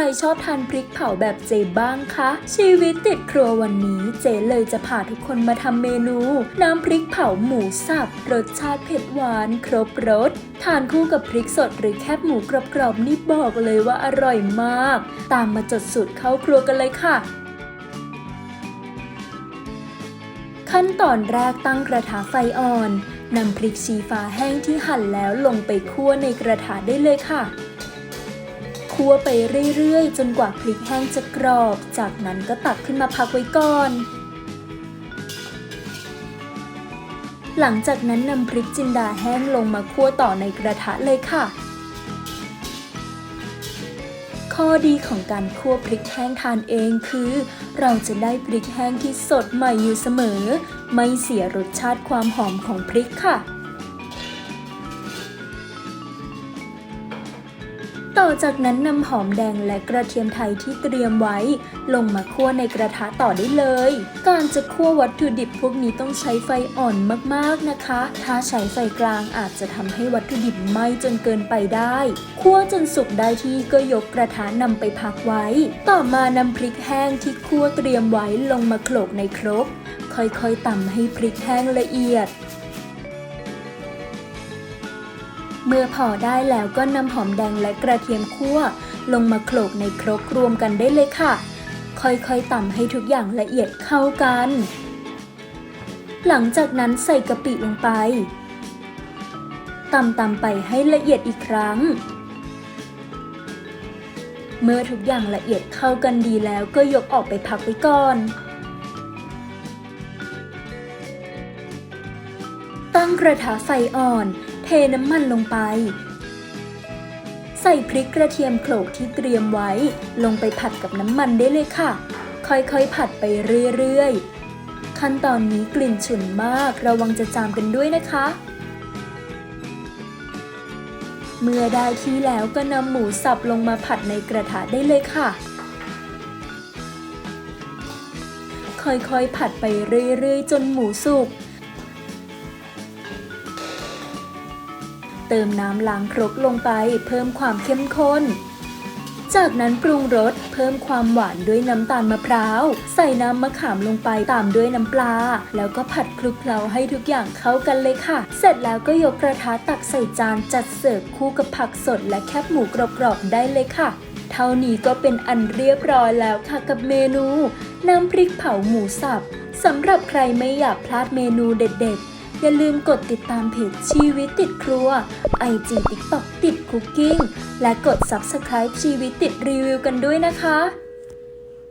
รชอบทานพริกเผาแบบเจบ้างคะ ชีวิตติดครัววันนี้เจเลยจะพาทุกคนมาทำเมนู น้ำพริกเผาหมูสับรสชาติเผ็ดหวานครบรสทานคู่กับพริกสดหรือแคบหมูกรอบๆนี่บอกเลยว่าอร่อยมาก ตามมาจดสูตรเข้าครัวกันเลยค่ะขั้นตอนแรกตั้งกระทะไฟอ่อนนำพริกชี้ฟ้าแห้งที่หั่นแล้วลงไปคั่วในกระทะได้เลยค่ะ คั่วไปเรื่อยๆ จนกว่าพริกแห้งจะกรอบ จากนั้นก็ตักขึ้นมาพักไว้ก่อน หลังจากนั้นนำพริกจินดาแห้งลงมาคั่วต่อในกระทะเลยค่ะ ข้อดีของการคั่วพริกแห้งทานเองคือ เราจะได้พริกแห้งที่สดใหม่อยู่เสมอ ไม่เสียรสชาติความหอมของพริกค่ะ ต่อจากนั้นนำหอมแดงและกระเทียมไทยที่เตรียมไว้ ลงมาคั่วในกระทะต่อได้เลย การจะคั่ววัตถุดิบพวกนี้ต้องใช้ไฟอ่อนมากๆนะคะ ถ้าใช้ไฟกลางอาจจะทำให้วัตถุดิบไหม้จนเกินไปได้ คั่วจนสุกได้ที่ก็ยกกระทะนำไปพักไว้ ต่อมานำพริกแห้งที่คั่วเตรียมไว้ลงมาโขลกในครก ค่อยๆตำให้พริกแห้งละเอียด เมื่อพอได้แล้วก็นำหอมแดงและกระเทียมคั่ว ลงมาโขลกในครกรวมกันได้เลยค่ะ ค่อยๆตำให้ทุกอย่างละเอียดเข้ากัน หลังจากนั้นใส่กะปิลงไปตำตำๆไปให้ละเอียดอีกครั้ง เมื่อทุกอย่างละเอียดเข้ากันดีแล้วก็ยกออกไปพักไว้ก่อนตั้งกระทะไฟอ่อน เทน้ำมันลงไป ใส่พริกกระเทียมโขลกที่เตรียมไว้ ลงไปผัดกับน้ำมันได้เลยค่ะ ค่อยๆ ผัดไปเรื่อยๆ ขั้นตอนนี้กลิ่นฉุนมากระวังจะจามกันด้วยนะคะ เมื่อได้ที่แล้วก็นำหมูสับลงมาผัดในกระทะได้เลยค่ะค่อยๆ ผัดไปเรื่อยๆ จนหมูสุก เติมน้ำล้างครกลงไปเพิ่มความเข้มข้น จากนั้นปรุงรสเพิ่มความหวานด้วยน้ำตาลมะพร้าว ใส่น้ำมะขามลงไปตามด้วยน้ำปลา แล้วก็ผัดคลุกเคล้าให้ทุกอย่างเข้ากันเลยค่ะ เสร็จแล้วก็ยกกระทะตักใส่จานจัดเสิร์ฟคู่กับผักสดและแคบหมูกรอบๆได้เลยค่ะเท่านี้ก็เป็นอันเรียบร้อยแล้วค่ะกับเมนู น้ำพริกเผาหมูสับสำหรับใครไม่อยากพลาดเมนูเด็ดๆ อย่าลืมกดติดตามเพจชีวิตติดครัว IG TikTok ติดคุกกิ้ง และกด Subscribe ชีวิตติดรีวิวกันด้วยนะคะ